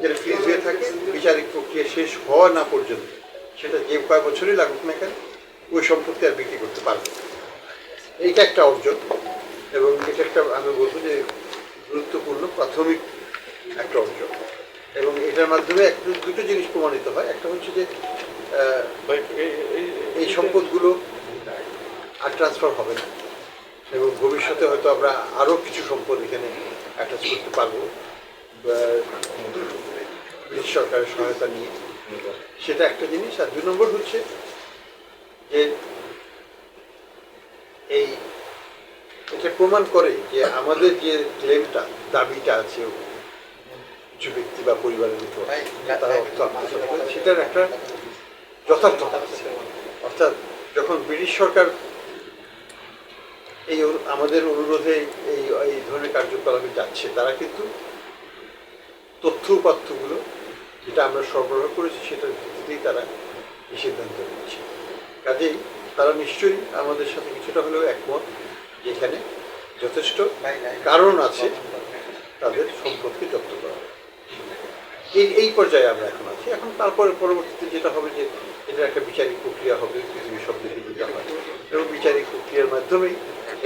যেটা ফ্রিজ হয়ে থাকে বিচারিক প্রক্রিয়া শেষ হওয়া না পর্যন্ত সেটা যে কয় বছরই লাগুক না কেন ওই সম্পত্তি আর বিক্রি করতে পারবে এইটা একটা অর্জন এবং এটা একটা আমি বলব যে গুরুত্বপূর্ণ প্রাথমিক একটা অর্জন। এবং এটার মাধ্যমে একটু দুটো জিনিস প্রমাণিত হয়। একটা হচ্ছে যে এই সম্পদগুলো আর ট্রান্সফার হবে না। এবং ভবিষ্যতে হয়তো আমরা আরও কিছু সম্পদ এখানে অ্যাটাচ করতে পারব। সরকারের সহায়তা নিয়ে। সেটা একটা জিনিস আর দুই নম্বর হচ্ছে যে এই এটা প্রমাণ করে যে আমাদের যে ক্লেমটা দাবিটা আছে কিছু ব্যক্তি বা পরিবারের উপর তারা অর্থ আত্মসাৎ করে সেটার একটা যথার্থতা আছে। অর্থাৎ যখন ব্রিটিশ সরকার এই আমাদের অনুরোধে এই এই ধরনের কার্যকলাপে যাচ্ছে তারা কিন্তু তথ্য উপাত্তগুলো যেটা আমরা সরবরাহ করেছি সেটার ভিত্তিতেই তারা এই সিদ্ধান্ত নিচ্ছে। কাজেই তারা নিশ্চয়ই আমাদের সাথে কিছুটা হলেও একমত যেখানে যথেষ্ট কারণ আছে তাদের সম্পদকে জব্দ করা এই এই পর্যায়ে আমরা এখন আছি। এখন তারপরে পরবর্তীতে যেটা হবে যে এটা একটা বিচারিক প্রক্রিয়া হবে, পৃথিবীর সব দিকে যেটা হয়। এবং বিচারিক প্রক্রিয়ার মাধ্যমেই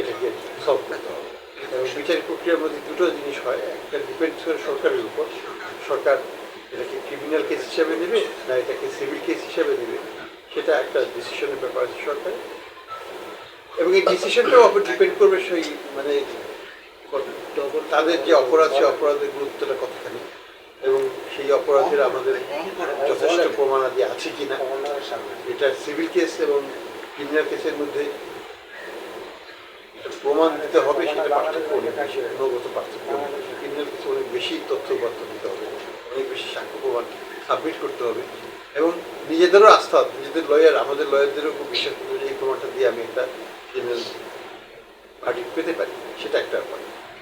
এটাকে সলভ করতে হবে। এবং বিচারিক প্রক্রিয়ার মধ্যে দুটো জিনিস হয়। একটা ডিপেন্ড করে সরকারের উপর। সরকার এটাকে ক্রিমিনাল কেস হিসাবে নেবে? না, এটাকে সিভিল কেস হিসাবে নেবে? সেটা একটা ডিসিশনের ব্যাপার আছে সরকারের। এবং এই ডিসিশনটাও আবার ডিপেন্ড করবে সেই মানে তাদের যে অপরাধ সে অপরাধের গুরুত্বটা কতখানি। এবং সেই অপরাধের আমাদের যথেষ্ট প্রমাণাদি আছে কিনা। এটা সিভিল কেস এবং ক্রিমিনাল কেসের মধ্যে প্রমাণ দিতে হবে, সেটা পার্থক্য অনেক বেশি পার্থক্য ক্রিমিনাল কেসে বেশি তথ্য উপাত্ত দিতে হবে, অনেক বেশি সাক্ষ্য প্রমাণ সাবমিট করতে হবে এবং নিজেদেরও আস্থা, নিজেদের লয়ার আমাদের লয়ারদেরও খুব বিশ্বাস করতে এই প্রমাণটা দিয়ে আমি একটা ক্রিমিনাল ভার্ডিক্ট পেতে পারি, সেটা একটা ব্যাপার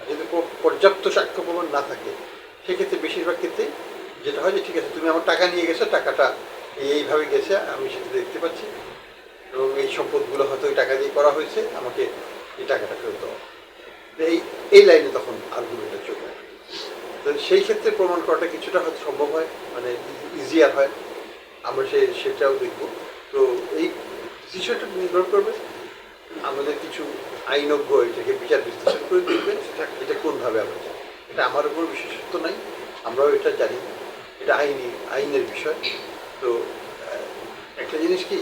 যদি পর্যাপ্ত সাক্ষ্য প্রমাণ না থাকে, সেক্ষেত্রে বেশিরভাগ ক্ষেত্রেই যেটা হয় যে ঠিক আছে, তুমি আমার টাকা নিয়ে গেছো, টাকাটা এই এইভাবে গেছে, আমি সেটা দেখতে পাচ্ছি এবং এই সম্পদগুলো হয়তো ওই টাকা দিয়ে করা হয়েছে, আমাকে এই টাকাটা ফেরত দেওয়া এই এই লাইনে তখন আর্গুমেন্টটা চলে আসে। সেই ক্ষেত্রে প্রমাণ করাটা কিছুটা হয়তো সম্ভব হয় মানে ইজিয়ার হয়। আমরা সে, সেটাও দেখব। তো এই বিষয়টা নির্ভর করবে। আমাদের কিছু আইনজ্ঞ এটাকে বিচার বিশ্লেষণ করে দেখবেন এটা কোনভাবে আমরা এটা আমার উপর বিশেষত্ব নাই, আমরাও এটা জানি। এটা আইনি, আইনের বিষয়। তো একটা জিনিস কি,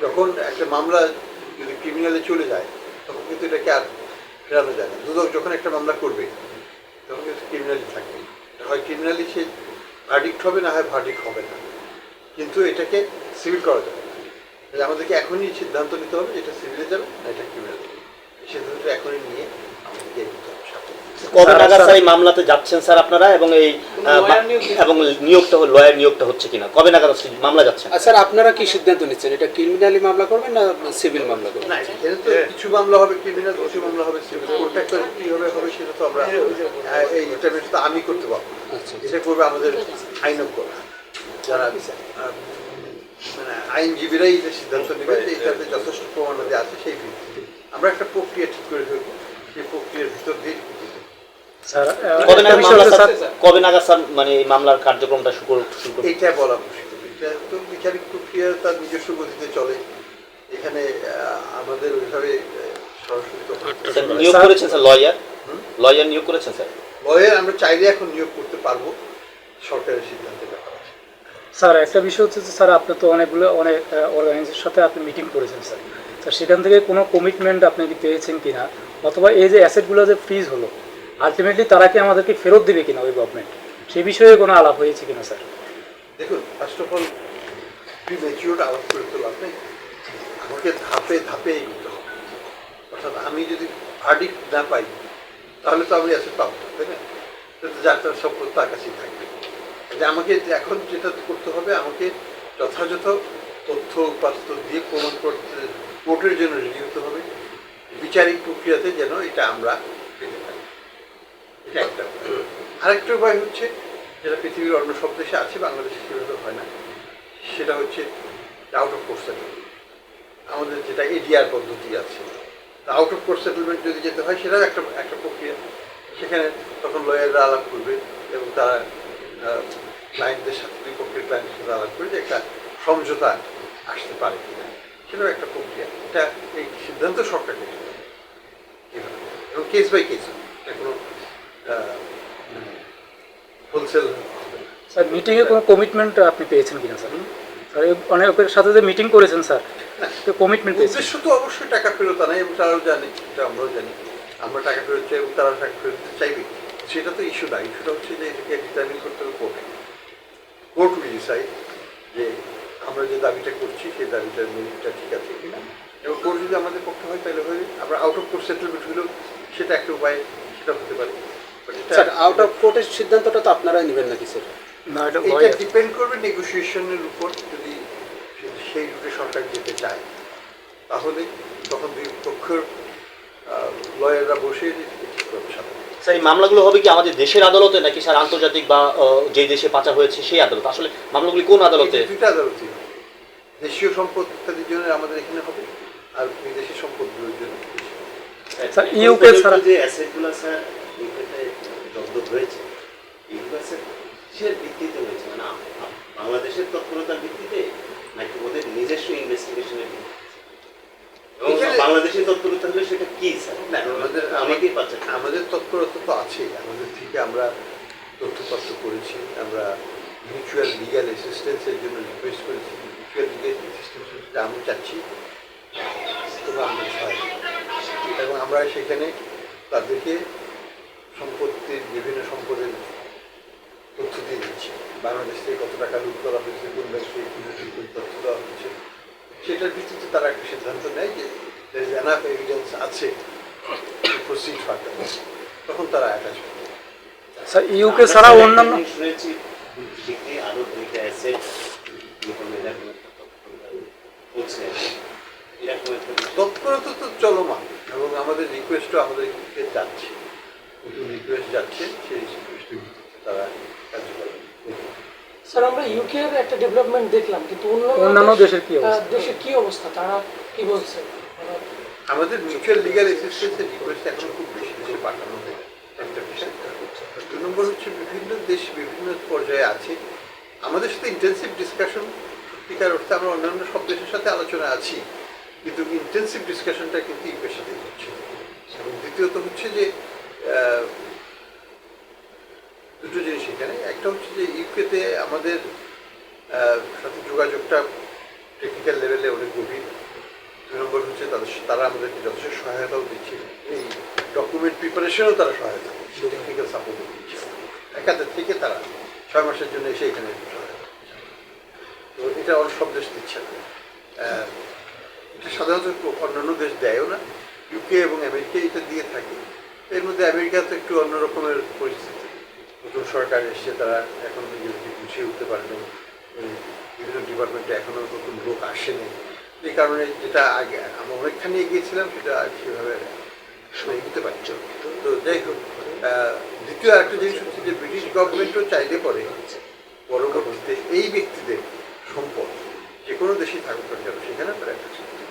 যখন একটা মামলা যদি ক্রিমিনালে চলে যায়, তখন কিন্তু এটাকে আর ফেরানো যায় না। দুদক যখন একটা মামলা করবে তখন ক্রিমিনালি থাকবে হয় ক্রিমিনালি সে ভার্ডিক্ট হবে না, হয় ভার্ডিক্ট হবে না। কিন্তু এটাকে সিভিল করা যাবে। আমাদেরকে এখনই সিদ্ধান্ত নিতে হবে এটা সিভিলে যাবে না, এটা ক্রিমিনাল সিদ্ধান্তটা এখনই নিয়ে আমাদেরকে এগোতে হবে। কবে নাগাদ স্যার। এই মামলাতে যাচ্ছেন স্যার আপনারা এবং এই এবং নিয়োগটা লয়ার নিয়োগটা হচ্ছে কিনা? কবে নাগাদ মামলা যাচ্ছেন স্যার আপনারা কি সিদ্ধান্ত নিচ্ছেন? এটা ক্রিমিনালি মামলা করবেন না সিভিল মামলা করবেন? না কিছু মামলা হবে ক্রিমিনাল কিছু মামলা হবে সিভিল কোনটা করে কীভাবে হবে সেটা তো আমরা এই তো আমি করতে পারব। আচ্ছা এটা করবে আমাদের আইনজ্ঞ। যারা মানে আইনজীবীরাই এটা সিদ্ধান্ত নেবে যে এটাতে যথেষ্ট প্রমাণাদি আছে সেই ভিত্তিতে। আমরা একটা প্রক্রিয়া ঠিক করে ফেলব। সেই প্রক্রিয়ার ভিতর দিয়ে কবে নাগাদ স্যার স্যার কবে নাগাদ স্যার মানে এই মামলার কার্যক্রমটা শুরু শুরু করবে বলা মুশকিল। এটা তো বিচারিক প্রক্রিয়া তার নিজস্ব গতিতে চলে। এখানে আমাদের ওইভাবে সরাসরি নিয়োগ করেছেন স্যার লয়ার লয়ার নিয়োগ করেছেন স্যার? লয়ার আমরা চাইলে এখন নিয়োগ করতে পারব। সরকারের সিদ্ধান্তের ব্যাপার স্যার একটা বিষয় হচ্ছে যে স্যার আপনি তো অনেকগুলো অনেক অর্গানাইজেশনের সাথে আপনি মিটিং করেছেন স্যার। স্যার সেখান থেকে কোনো কমিটমেন্ট আপনি কি পেয়েছেন কিনা? অথবা এই যে অ্যাসেটগুলো যে ফ্রিজ হলো আলটিমেটলি তারা কি আমাদেরকে ফেরত দেবে কিনা ওই গভর্নমেন্ট সেই বিষয়ে কোনো আলাপ হয়েছে কিনা স্যার দেখুন ফার্স্ট অফ অল প্রি আলাপ করে তো লাভ নেই। আমাকে ধাপে ধাপে এগোতে হবে। অর্থাৎ আমি যদি ভার্ডিক্ট না পাই, তাহলে তো আমি অ্যাসেট পাবো তাই না? যার তার সম্পদ তার কাছেই থাকবে। যে আমাকে এখন যেটা করতে হবে, আমাকে যথাযথ তথ্য উপাত্ত দিয়ে প্রমাণ করতে কোর্টের জন্য রেডি হতে হবে। বিচারিক প্রক্রিয়াতে যেন এটা আমরা এটা একটা, আরেকটা উপায় হচ্ছে যেটা পৃথিবীর অন্য সব দেশে আছে, বাংলাদেশে সেভাবে হয় না। সেটা হচ্ছে আউট অফ কোর্স সেটেলমেন্ট আমাদের যেটা এডিআর পদ্ধতি আছে আউট অফ কোর্স সেটেলমেন্ট যদি যেতে হয়, সেটাও একটা একটা প্রক্রিয়া। সেখানে তখন লয়াররা আলাপ করবে এবং তারা ক্লায়েন্টদের সাথে দুই পক্ষের ক্লায়েন্টের সাথে আলাপ করে যে একটা সমঝোতা আসতে পারে কিনা। সেটাও একটা প্রক্রিয়া। এটা এই সিদ্ধান্ত সরকার নিতে এবং কেস বাই কেস কোনো হোলসেল স্যার মিটিংয়ে কোনো কমিটমেন্ট আপনি পেয়েছেন কিনা স্যার স্যার অনেকের সাথে যে মিটিং করেছেন স্যার তো কমিটমেন্ট পেয়েছেন? উদ্দেশ্য তো অবশ্যই টাকা ফেরত আনাই এবং তারাও জানে এটা আমরাও জানি। আমরা টাকা ফেরত চাই এবং তারা টাকা ফেরত চাইবে। সেটা তো ইস্যু না ইস্যুটা হচ্ছে যে এটাকে ডিটারমিন করতে হবে কোর্টে কোর্ট উইল ডিসাইড যে আমরা যে দাবিটা করছি সেই দাবিটার মেরিটটা ঠিক আছে কিনা। এবং কোর্ট যদি আমাদের পক্ষে হয় তাহলে হয় আমরা আউট অফ কোর্ট সেটেলমেন্ট হলেও সেটা একটা উপায় সেটা হতে পারে। স্যার আউট অফ কোর্টের সিদ্ধান্তটা তো আপনারাই নেবেন নাকি স্যার না এটা এটা ডিপেন্ড করবে নেগোসিয়েশনের উপর যদি সেই রুটে সরকার যেতে চায়। তাহলে তখন দুই পক্ষের লয়াররা বসে ঠিক করবে স্যার এই মামলাগুলো হবে কি আমাদের দেশের আদালতে নাকি স্যার আন্তর্জাতিক বা যে দেশে পাচার হয়েছে সেই আদালত? আসলে মামলাগুলি কোন আদালতে? দুইটা আদালতই হবে। দেশীয় সম্পদ ইত্যাদির জন্য আমাদের এখানে হবে আর বিদেশি সম্পদগুলোর জন্য। স্যার ইউকে ছাড়া যে অ্যাসেটগুলো স্যার ইউকেতে জব্দ হয়েছে এগুলো স্যার কিসের ভিত্তিতে হয়েছে মানে আ- আ- বাংলাদেশের তৎপরতার ভিত্তিতে নাকি ওদের নিজস্ব ইনভেস্টিগেশনের ভিত্তিতে বাংলাদেশের তৎপরতা হলে সেটা কি স্যার? আমাদের অনেকেই পাচ্ছে। আমাদের তৎপরতা তো আছেই। আমাদের থেকে আমরা তথ্যপত্র করেছি আমরা মিউচুয়াল লিগ্যাল অ্যাসিস্ট্যান্সের জন্য রিকোয়েস্ট করেছি মিউচুয়াল লিগ্যাল অ্যাসিস্ট্যান্স আমি চাচ্ছি তোমরা আমাদের সহায় এবং আমরা সেখানে তাদেরকে সম্পত্তির বিভিন্ন সম্পদের তথ্য দিয়ে দিচ্ছি। বাংলাদেশ থেকে কত টাকা লুট করা হয়েছে কোন ব্যাংকে কী কী তথ্য দেওয়া হচ্ছে সেটার ভিত্তিতে তারা একটা সিদ্ধান্ত নেয় যে এনাফ এভিডেন্স আছে প্রসিড ফার্দার তখন তারা অ্যাটাচ করে। স্যার ইউকে ছাড়া অন্যান্য শুনেছি দুইটা অ্যাসেট তৎপরতা তো চলমান এবং আমাদের রিকোয়েস্টও আমাদের যাচ্ছে। নতুন রিকোয়েস্ট যাচ্ছে সেই রিকোয়েস্টের তারা। স্যার আমরা ইউকে এর একটা ডেভেলপমেন্ট দেখলাম কিন্তু অন্যান্য দেশের কি অবস্থা? দেশের কি অবস্থা? তারা কি বলছে? আমাদের মিউচুয়াল লিগ্যাল অ্যাসিস্ট্যান্সের রিকোয়েস্ট এখন খুব বেশি দেশে পাঠানো হয় একটা বিষয় দু নম্বর হচ্ছে বিভিন্ন দেশ বিভিন্ন পর্যায়ে আছে। আমাদের সাথে ইন্টেন্সিভ ডিসকাশন সত্যিকার অর্থে আমরা অন্যান্য সব দেশের সাথে আলোচনা আছি কিন্তু ইন্টেন্সিভ ডিসকাশনটা কিন্তু ইউকের সাথে হচ্ছে। এবং দ্বিতীয়ত হচ্ছে যে আহ, দুটো জিনিস এখানে। একটা হচ্ছে যে ইউকেতে আমাদের সাথে যোগাযোগটা টেকনিক্যাল লেভেলে অনেক গভীর। দুই নম্বর হচ্ছে তাদের তারা আমাদেরকে যথেষ্ট সহায়তাও দিচ্ছে। এই ডকুমেন্ট প্রিপারেশনও তারা সহায়তা করছে টেকনিক্যাল সাপোর্টও দিচ্ছে। একাদের থেকে তারা ছয় মাসের জন্য এসে এখানে। তো এটা অন্য সব দেশ দিচ্ছে না। এটা সাধারণত অন্যান্য দেশ দেয়ও না। ইউকে এবং আমেরিকা এটা দিয়ে থাকে। এর মধ্যে আমেরিকা তো একটু অন্য রকমের পরিস্থিতি। নতুন সরকার এসছে, তারা এখন নিজেদেরকে গুছিয়ে উঠতে পারেনি বিভিন্ন ডিপার্টমেন্টে এখনও নতুন লোক আসেনি এই কারণে যেটা আগে আমরা অনেকখানি এগিয়েছিলাম, সেটা সেভাবে এগোতে পারছি। তো যাই হোক দ্বিতীয় আরেকটা জিনিস হচ্ছে যে ব্রিটিশ গভর্নমেন্টও চাইলে পরে পরবর্তীতে এই ব্যক্তিদের সম্পদ যে কোনো দেশেই থাকুক না কেন, সেখানে তারা একটা